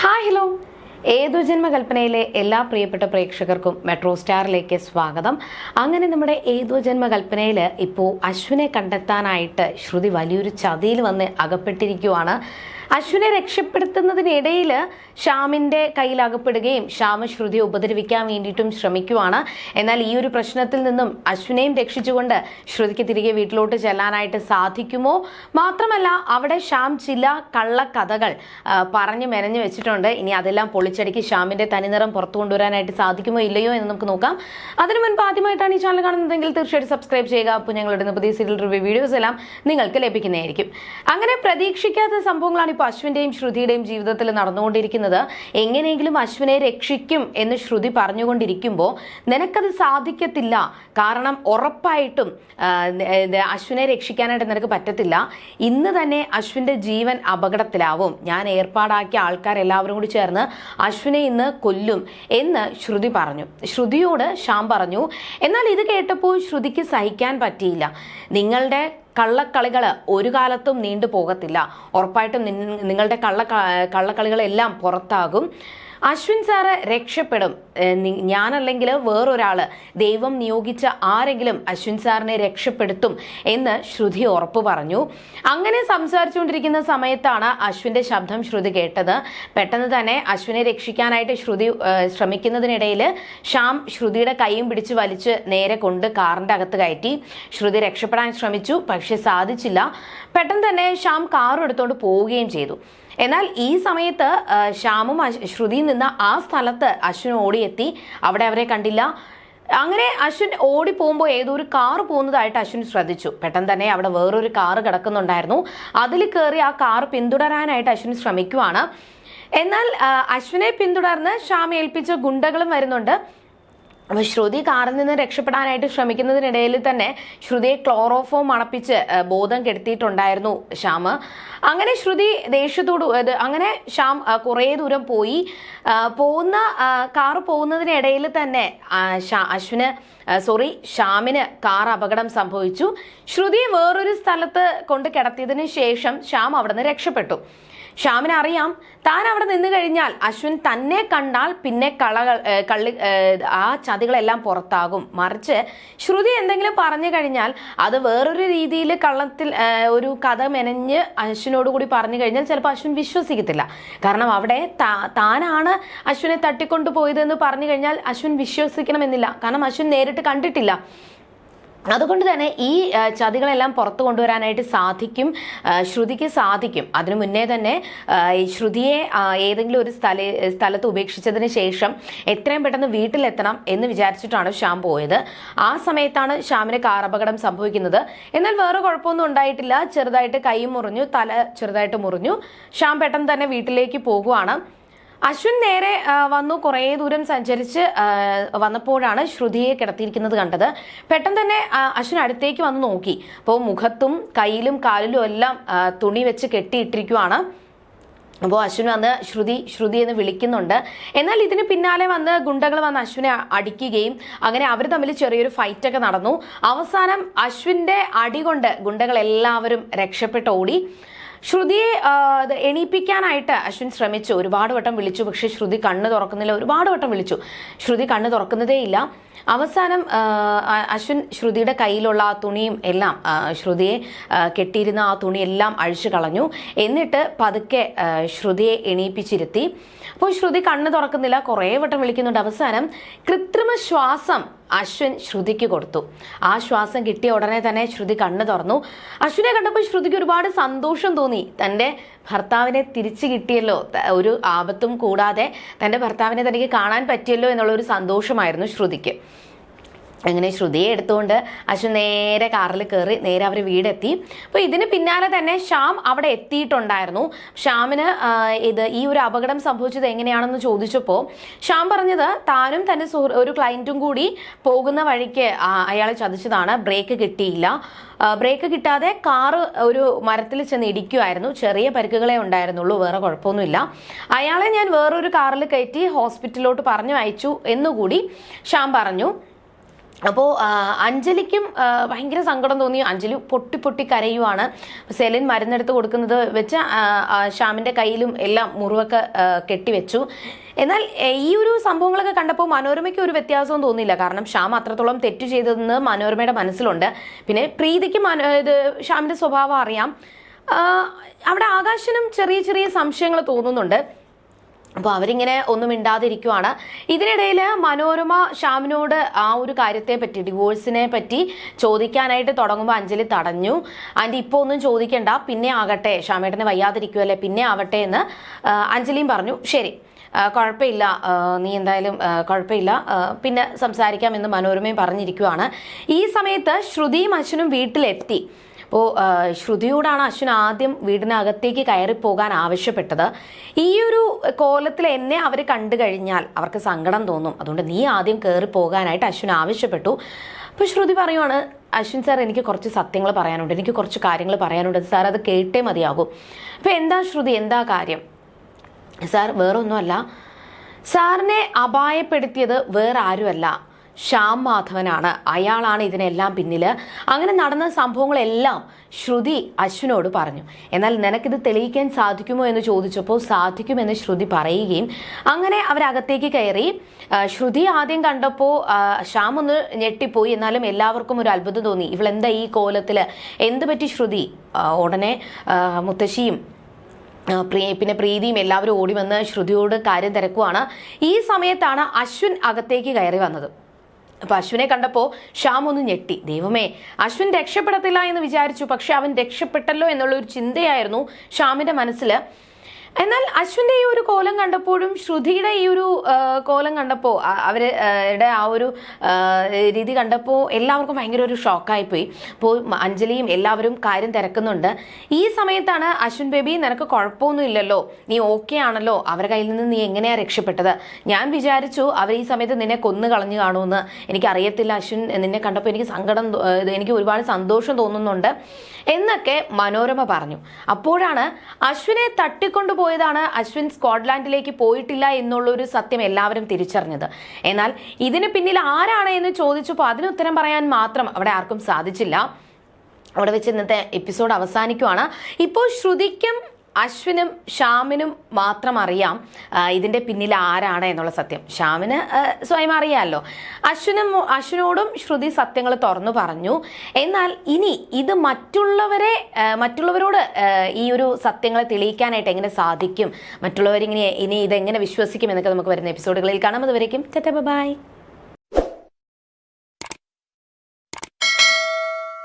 Hi hello. ഏതു ജന്മകൽപ്പനയിലെ എല്ലാ പ്രിയപ്പെട്ട പ്രേക്ഷകർക്കും മെട്രോ സ്റ്റാറിലേക്ക് സ്വാഗതം. അങ്ങനെ നമ്മുടെ ഏതു ജന്മകൽപ്പനയിൽ ഇപ്പോൾ അശ്വിനെ കണ്ടെത്താനായിട്ട് ശ്രുതി വലിയൊരു ചതിയിൽ വന്ന് അകപ്പെട്ടിരിക്കുവാണ്. അശ്വിനെ രക്ഷപ്പെടുത്തുന്നതിനിടയിൽ ശ്യാമിന്റെ കയ്യിൽ അകപ്പെടുകയും ശ്യാമ ശ്രുതിയെ ഉപദ്രവിക്കാൻ വേണ്ടിയിട്ടും ശ്രമിക്കുവാണ്. എന്നാൽ ഈ ഒരു പ്രശ്നത്തിൽ നിന്നും അശ്വിനെയും രക്ഷിച്ചുകൊണ്ട് ശ്രുതിക്ക് തിരികെ വീട്ടിലോട്ട് ചെല്ലാനായിട്ട് സാധിക്കുമോ? മാത്രമല്ല അവിടെ ശ്യാം ചില കള്ളക്കഥകൾ പറഞ്ഞു മെനഞ്ഞു വെച്ചിട്ടുണ്ട്. ഇനി അതെല്ലാം പൊളിച്ചടുക്കി ശ്യാമിന്റെ തനിനിറം പുറത്തു കൊണ്ടുവരാനായിട്ട് സാധിക്കുമോ ഇല്ലയോ എന്ന് നമുക്ക് നോക്കാം. അതിനു മുൻപ് ആദ്യമായിട്ടാണ് ഈ ചാനൽ കാണുന്നതെങ്കിൽ തീർച്ചയായിട്ടും സബ്സ്ക്രൈബ് ചെയ്യുക. അപ്പോൾ ഞങ്ങളുടെ പുതിയ സീരിയൽ റിവ്യൂ വീഡിയോസ് എല്ലാം നിങ്ങൾക്ക് ലഭിക്കുന്നതായിരിക്കും. അങ്ങനെ പ്രതീക്ഷിക്കാത്ത സംഭവങ്ങളാണ് ഇപ്പോൾ അശ്വിന്റെയും ശ്രുതിയുടെയും ജീവിതത്തിൽ നടന്നുകൊണ്ടിരിക്കുന്നത് എങ്ങനെയെങ്കിലും അശ്വിനെ രക്ഷിക്കും എന്ന് ശ്രുതി പറഞ്ഞുകൊണ്ടിരിക്കുമ്പോൾ നിനക്കത് സാധിക്കത്തില്ല. കാരണം ഉറപ്പായിട്ടും അശ്വിനെ രക്ഷിക്കാനായിട്ട് നിനക്ക് പറ്റത്തില്ല. ഇന്ന് തന്നെ അശ്വിന്റെ ജീവൻ അപകടത്തിലാവും. ഞാൻ ഏർപ്പാടാക്കിയ ആൾക്കാരെല്ലാവരും കൂടി ചേർന്ന് അശ്വിനെ ഇന്ന് കൊല്ലും എന്ന് ശ്രുതി പറഞ്ഞു. ശ്രുതിയോട് ശ്യാം പറഞ്ഞു എന്നാൽ ഇത് കേട്ടപ്പോൾ ശ്രുതിക്ക് സഹിക്കാൻ പറ്റിയില്ല. നിങ്ങളുടെ കള്ളക്കളികൾ ഒരു കാലത്തും നീണ്ടു പോകത്തില്ല ഉറപ്പായിട്ടും നിങ്ങളുടെ കള്ള കള്ളക്കളികളെല്ലാം പുറത്താകും. അശ്വിൻ സാറ് രക്ഷപ്പെടും. ഞാനല്ലെങ്കിൽ വേറൊരാൾ. ദൈവം നിയോഗിച്ച ആരെങ്കിലും അശ്വിൻ സാറിനെ രക്ഷപ്പെടുത്തും എന്ന് ശ്രുതി ഉറപ്പ് പറഞ്ഞു. അങ്ങനെ സംസാരിച്ചുകൊണ്ടിരിക്കുന്ന സമയത്താണ് അശ്വിന്റെ ശബ്ദം ശ്രുതി കേട്ടത്. പെട്ടെന്ന് തന്നെ അശ്വിനെ രക്ഷിക്കാനായിട്ട് ശ്രുതി ശ്രമിക്കുന്നതിനിടയിൽ ശ്യാം ശ്രുതിയുടെ കൈയും പിടിച്ച് വലിച്ച് നേരെ കൊണ്ട് കാറിന്റെ അകത്ത് കയറ്റി. ശ്രുതി രക്ഷപ്പെടാൻ ശ്രമിച്ചു പക്ഷെ സാധിച്ചില്ല. പെട്ടെന്ന് തന്നെ ശ്യാം കാർ എടുത്തുകൊണ്ട് പോവുകയും ചെയ്തു. എന്നാൽ ഈ സമയത്ത് ശ്യാമും ശ്രുതിയും നിന്ന ആ സ്ഥലത്ത് അശ്വിൻ ഓടിയെത്തി. അവിടെ അവരെ കണ്ടില്ല. അങ്ങനെ അശ്വിൻ ഓടി പോകുമ്പോൾ ഏതോ ഒരു കാർ പോകുന്നതായിട്ട് അശ്വിൻ ശ്രദ്ധിച്ചു. പെട്ടെന്ന് തന്നെ അവിടെ വേറൊരു കാർ കിടക്കുന്നുണ്ടായിരുന്നു. അതിൽ കയറി ആ കാർ പിന്തുടരാനായിട്ട് അശ്വിൻ ശ്രമിക്കുവാണ്. എന്നാൽ അശ്വിനെ പിന്തുടർന്ന് ശ്യാം ഏൽപ്പിച്ച ഗുണ്ടകളും വരുന്നുണ്ട്. അപ്പൊ ശ്രുതി കാറിൽ നിന്ന് രക്ഷപ്പെടാനായിട്ട് ശ്രമിക്കുന്നതിനിടയിൽ തന്നെ ശ്രുതിയെ ക്ലോറോഫോം മണപ്പിച്ച് ബോധം കെടുത്തിയിട്ടുണ്ടായിരുന്നു ശ്യാം അങ്ങനെ ശ്രുതി ദേഷ്യത്തോട് അങ്ങനെ ശ്യാം കുറേ ദൂരം പോയി. പോകുന്ന കാർ പോകുന്നതിനിടയിൽ തന്നെ അശ്വിന് സോറി ശ്യാമിന് കാർ അപകടം സംഭവിച്ചു. ശ്രുതിയെ വേറൊരു സ്ഥലത്ത് കൊണ്ട് കിടത്തിയതിനു ശേഷം ശ്യാം അവിടെ നിന്ന് രക്ഷപ്പെട്ടു. ശ്യാമിന് അറിയാം താൻ അവിടെ നിന്ന് കഴിഞ്ഞാൽ അശ്വിൻ തന്നെ കണ്ടാൽ പിന്നെ കളകൾ കള്ളി ആ ചതികളെല്ലാം പുറത്താകും. മറിച്ച് ശ്രുതി എന്തെങ്കിലും പറഞ്ഞു കഴിഞ്ഞാൽ അത് വേറൊരു രീതിയിൽ കള്ളത്തിൽ ഒരു കഥ മെനഞ്ഞ് അശ്വിനോട് കൂടി പറഞ്ഞു കഴിഞ്ഞാൽ ചിലപ്പോൾ അശ്വിൻ വിശ്വസിക്കത്തില്ല. കാരണം അവിടെ താനാണ് അശ്വിനെ തട്ടിക്കൊണ്ടു പോയതെന്ന് പറഞ്ഞു കഴിഞ്ഞാൽ അശ്വിൻ വിശ്വസിക്കണമെന്നില്ല. കാരണം അശ്വിൻ നേരിട്ട് കണ്ടിട്ടില്ല. അതുകൊണ്ട് തന്നെ ഈ ചതികളെല്ലാം പുറത്തു കൊണ്ടുവരാനായിട്ട് സാധിക്കും ശ്രുതിക്ക് സാധിക്കും. അതിനു മുന്നേ തന്നെ ശ്രുതിയെ ഏതെങ്കിലും ഒരു സ്ഥല സ്ഥലത്ത് ഉപേക്ഷിച്ചതിന് ശേഷം എത്രയും പെട്ടെന്ന് വീട്ടിലെത്തണം എന്ന് വിചാരിച്ചിട്ടാണ് ശ്യാം പോയത്. ആ സമയത്താണ് ശ്യാമിന് കാർ അപകടം സംഭവിക്കുന്നത്. എന്നാൽ വേറെ കുഴപ്പമൊന്നും ഉണ്ടായിട്ടില്ല. ചെറുതായിട്ട് കൈ മുറിഞ്ഞു തല ചെറുതായിട്ട് മുറിഞ്ഞു. ശ്യാം പെട്ടെന്ന് തന്നെ വീട്ടിലേക്ക് പോകുവാണ്. അശ്വിൻ നേരെ വന്നു. കുറേ ദൂരം സഞ്ചരിച്ച് വന്നപ്പോഴാണ് ശ്രുതിയെ കിടത്തിയിരിക്കുന്നത് കണ്ടത്. പെട്ടെന്ന് തന്നെ അശ്വിൻ അടുത്തേക്ക് വന്ന് നോക്കി. അപ്പോൾ മുഖത്തും കയ്യിലും കാലിലും എല്ലാം തുണി വെച്ച് കെട്ടിയിട്ടിരിക്കുവാണ്. അപ്പോൾ അശ്വിൻ വന്ന് ശ്രുതി ശ്രുതി എന്ന് വിളിക്കുന്നുണ്ട്. എന്നാൽ ഇതിന് പിന്നാലെ വന്ന് ഗുണ്ടകൾ വന്ന് അശ്വിനെ അടിക്കുകയും അങ്ങനെ അവർ തമ്മിൽ ചെറിയൊരു ഫൈറ്റൊക്കെ നടന്നു. അവസാനം അശ്വിന്റെ അടി കൊണ്ട് ഗുണ്ടകൾ എല്ലാവരും രക്ഷപ്പെട്ട് ഓടി. ശ്രുതിയെ എണീപ്പിക്കാനായിട്ട് അശ്വിൻ ശ്രമിച്ചു. ഒരുപാട് വട്ടം വിളിച്ചു. പക്ഷേ ശ്രുതി കണ്ണ് തുറക്കുന്നില്ല. ഒരുപാട് വട്ടം വിളിച്ചു. ശ്രുതി കണ്ണ് തുറക്കുന്നതേ ഇല്ല. അവസാനം അശ്വിൻ ശ്രുതിയുടെ കയ്യിലുള്ള ആ തുണിയും എല്ലാം ശ്രുതിയെ കെട്ടിയിരുന്ന ആ തുണിയെല്ലാം അഴിച്ചു കളഞ്ഞു. എന്നിട്ട് പതുക്കെ ശ്രുതിയെ എണീപ്പിച്ചിരുത്തി. അപ്പോൾ ശ്രുതി കണ്ണ് തുറക്കുന്നില്ല. കുറേ വട്ടം വിളിക്കുന്നുണ്ട്. അവസാനം കൃത്രിമ ശ്വാസം അശ്വിൻ ശ്രുതിക്ക് കൊടുത്തു. ആ ശ്വാസം കിട്ടിയ ഉടനെ തന്നെ ശ്രുതി കണ്ണു തുറന്നു. അശ്വിനെ കണ്ടപ്പോൾ ശ്രുതിക്ക് ഒരുപാട് സന്തോഷം തോന്നി. തന്റെ ഭർത്താവിനെ തിരിച്ചു കിട്ടിയല്ലോ. ഒരു ആപത്തും കൂടാതെ തന്റെ ഭർത്താവിനെ തനിക്ക് കാണാൻ പറ്റിയല്ലോ എന്നുള്ള ഒരു സന്തോഷമായിരുന്നു ശ്രുതിക്ക്. അങ്ങനെ ശ്രുതിയെ എടുത്തുകൊണ്ട് അശ്വിൻ നേരെ കാറിൽ കയറി നേരെ അവർ വീടെത്തി. അപ്പോൾ ഇതിന് പിന്നാലെ തന്നെ ശ്യാം അവിടെ എത്തിയിട്ടുണ്ടായിരുന്നു. ശ്യാമിന് ഇത് ഈ ഒരു അപകടം സംഭവിച്ചത് എങ്ങനെയാണെന്ന് ചോദിച്ചപ്പോൾ ശ്യാം പറഞ്ഞത് താനും തന്റെ സുഹൃ ഒരു ക്ലയന്റും കൂടി പോകുന്ന വഴിക്ക് അയാളെ ചതിച്ചതാണ്. ബ്രേക്ക് കിട്ടിയില്ല. ബ്രേക്ക് കിട്ടാതെ കാറ് ഒരു മരത്തിൽ ചെന്ന് ഇടിക്കുമായിരുന്നു ചെറിയ പരിക്കുകളെ ഉണ്ടായിരുന്നുള്ളൂ. വേറെ കുഴപ്പമൊന്നുമില്ല. അയാളെ ഞാൻ വേറൊരു കാറിൽ കയറ്റി ഹോസ്പിറ്റലിലോട്ട് പറഞ്ഞു അയച്ചു എന്നുകൂടി ശ്യാം പറഞ്ഞു. അപ്പോൾ അഞ്ജലിക്കും ഭയങ്കര സങ്കടം തോന്നി. അഞ്ജലി പൊട്ടി പൊട്ടി കരയുവാണ്. സെലിൻ മരുന്നെടുത്ത് കൊടുക്കുന്നത് വെച്ച് ശ്യാമിന്റെ കയ്യിലും എല്ലാം മുറിവൊക്കെ കെട്ടിവെച്ചു എന്നാൽ ഈ ഒരു സംഭവങ്ങളൊക്കെ കണ്ടപ്പോൾ മനോരമയ്ക്ക് ഒരു വ്യത്യാസവും തോന്നിയില്ല. കാരണം ശ്യാം അത്രത്തോളം തെറ്റ് ചെയ്തതെന്ന് മനോരമയുടെ മനസ്സിലുണ്ട്. പിന്നെ പ്രീതിക്ക് മനോ ഇത് ശ്യാമിന്റെ സ്വഭാവം അറിയാം. അവിടെ ആകാശനും ചെറിയ ചെറിയ സംശയങ്ങൾ തോന്നുന്നുണ്ട്. അപ്പോൾ അവരിങ്ങനെ ഒന്നും മിണ്ടാതിരിക്കുവാണ്. ഇതിനിടയിൽ മനോരമ ശ്യാമിനോട് ആ ഒരു കാര്യത്തെ പറ്റി ഡിവോഴ്സിനെ പറ്റി ചോദിക്കാനായിട്ട് തുടങ്ങുമ്പോൾ അഞ്ജലി തടഞ്ഞു. ആന്റി ഇപ്പോൾ ഒന്നും ചോദിക്കണ്ട. പിന്നെ ആകട്ടെ. ശ്യാമേട്ടന് വയ്യാതിരിക്കുമല്ലേ പിന്നെ ആവട്ടെ എന്ന് അഞ്ജലിയും പറഞ്ഞു. ശരി. കുഴപ്പമില്ല. നീ എന്തായാലും കുഴപ്പമില്ല. പിന്നെ സംസാരിക്കാമെന്ന് മനോരമയും പറഞ്ഞിരിക്കുവാണ്. ഈ സമയത്ത് ശ്രുതിയും അശ്വനും വീട്ടിലെത്തി. അപ്പോൾ ശ്രുതിയോടാണ് അശ്വിൻ ആദ്യം വീടിനകത്തേക്ക് കയറി പോകാൻ ആവശ്യപ്പെട്ടത്. ഈ ഒരു കോലത്തിൽ എന്നെ അവർ കണ്ടു കഴിഞ്ഞാൽ അവർക്ക് സങ്കടം തോന്നും. അതുകൊണ്ട് നീ ആദ്യം കയറി പോകാനായിട്ട് അശ്വിൻ ആവശ്യപ്പെട്ടു. അപ്പോൾ ശ്രുതി പറയുവാണ് അശ്വിൻ സാർ എനിക്ക് കുറച്ച് സത്യങ്ങൾ പറയാനുണ്ട്. എനിക്ക് കുറച്ച് കാര്യങ്ങൾ പറയാനുണ്ട്. സാർ അത് കേട്ടേ മതിയാകും. അപ്പോൾ എന്താ ശ്രുതി? എന്താ കാര്യം? സാർ വേറൊന്നുമല്ല. സാറിനെ അപായപ്പെടുത്തിയത് വേറെ ആരുമല്ല ശ്യാം മാധവനാണ് അയാളാണ് ഇതിനെല്ലാം പിന്നിൽ അങ്ങനെ നടന്ന സംഭവങ്ങളെല്ലാം ശ്രുതി അശ്വിനോട് പറഞ്ഞു. എന്നാൽ നിനക്കിത് തെളിയിക്കാൻ സാധിക്കുമോ എന്ന് ചോദിച്ചപ്പോൾ സാധിക്കുമെന്ന് ശ്രുതി പറയുകയും അങ്ങനെ അവരകത്തേക്ക് കയറി. ശ്രുതി ആദ്യം കണ്ടപ്പോൾ ശ്യാം ഒന്ന് ഞെട്ടിപ്പോയി. എന്നാലും എല്ലാവർക്കും ഒരു അത്ഭുതം തോന്നി. ഇവളെന്താ ഈ കോലത്തിൽ എന്ത് പറ്റി ശ്രുതി? ഉടനെ മുത്തശ്ശിയും പ്രിയ പിന്നെ പ്രീതിയും എല്ലാവരും ഓടി വന്ന് ശ്രുതിയോട് കാര്യം തിരക്കുവാണ്. ഈ സമയത്താണ് അശ്വിൻ അകത്തേക്ക് കയറി വന്നത്. അപ്പൊ അശ്വിനെ കണ്ടപ്പോ ശ്യാം ഒന്ന് ഞെട്ടി. ദൈവമേ അശ്വിൻ രക്ഷപ്പെടത്തില്ല എന്ന് വിചാരിച്ചു പക്ഷെ അവൻ രക്ഷപ്പെട്ടല്ലോ എന്നുള്ള ഒരു ചിന്തയായിരുന്നു ശ്യാമിന്റെ മനസ്സിൽ എന്നാൽ അശ്വിന്റെ ഈ ഒരു കോലം കണ്ടപ്പോഴും ശ്രുതിയുടെ ഈ ഒരു കോലം കണ്ടപ്പോൾ അവർ ആ, ഒരു രീതി കണ്ടപ്പോൾ എല്ലാവർക്കും ഭയങ്കര ഒരു ഷോക്കായിപ്പോയി. അപ്പോൾ അഞ്ജലിയും എല്ലാവരും കാര്യം തിരക്കുന്നുണ്ട്. ഈ സമയത്താണ് അശ്വിൻ ബേബി നിനക്ക് കുഴപ്പമൊന്നും ഇല്ലല്ലോ. നീ ഓക്കെ ആണല്ലോ. അവരുടെ കയ്യിൽ നിന്ന് നീ എങ്ങനെയാ രക്ഷപ്പെട്ടത്? ഞാൻ വിചാരിച്ചു അവർ ഈ സമയത്ത് നിന്നെ കൊന്നു കളഞ്ഞു കാണുമെന്ന്. എനിക്കറിയത്തില്ല അശ്വിൻ നിന്നെ കണ്ടപ്പോൾ എനിക്ക് സങ്കടം എനിക്ക് ഒരുപാട് സന്തോഷം തോന്നുന്നുണ്ട്. എന്നൊക്കെ മനോരമ പറഞ്ഞു. അപ്പോഴാണ് അശ്വിനെ തട്ടിക്കൊണ്ടുപോയതാണ് അശ്വിൻ സ്കോട്ട്ലാൻഡിലേക്ക് പോയിട്ടില്ല എന്നുള്ള ഒരു സത്യം എല്ലാവരും തിരിച്ചറിഞ്ഞത്. എന്നാൽ ഇതിന് പിന്നിൽ ആരാണ് എന്ന് ചോദിച്ചപ്പോൾ അതിന് ഉത്തരം പറയാൻ മാത്രം അവിടെ ആർക്കും സാധിച്ചില്ല. അവിടെ വെച്ച് ഇന്നത്തെ എപ്പിസോഡ് അവസാനിക്കുവാണ്. ഇപ്പോൾ ശ്രുതിക്കും അശ്വിനും ഷ്യാമിനും മാത്രം അറിയാം ഇതിന്റെ പിന്നിൽ ആരാണ് എന്നുള്ള സത്യം. ഷ്യാമിന് ആ, സ്വയം അറിയാമല്ലോ അശ്വിനും അശ്വിനോടും ശ്രുതി സത്യങ്ങൾ തുറന്നു പറഞ്ഞു. എന്നാൽ ഇനി ഇത് മറ്റുള്ളവരെ മറ്റുള്ളവരോട് ഈ ഒരു സത്യങ്ങളെ തെളിയിക്കാനായിട്ട് എങ്ങനെ സാധിക്കും? മറ്റുള്ളവരിങ്ങനെ ഇനി ഇതെങ്ങനെ വിശ്വസിക്കും എന്നൊക്കെ നമുക്ക് വരുന്ന എപ്പിസോഡുകളിൽ കാണാം. അതുവരേക്കും ബൈ.